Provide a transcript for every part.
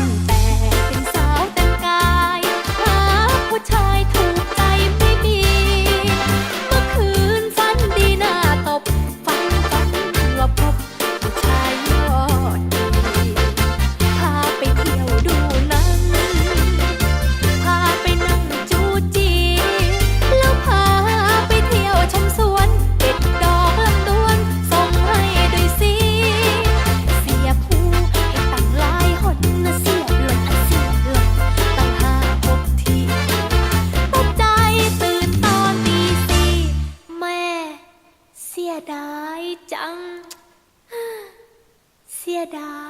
you. ดายจัง เสียดาย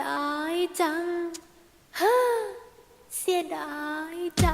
ดายจังเฮ้อเสียดายจัง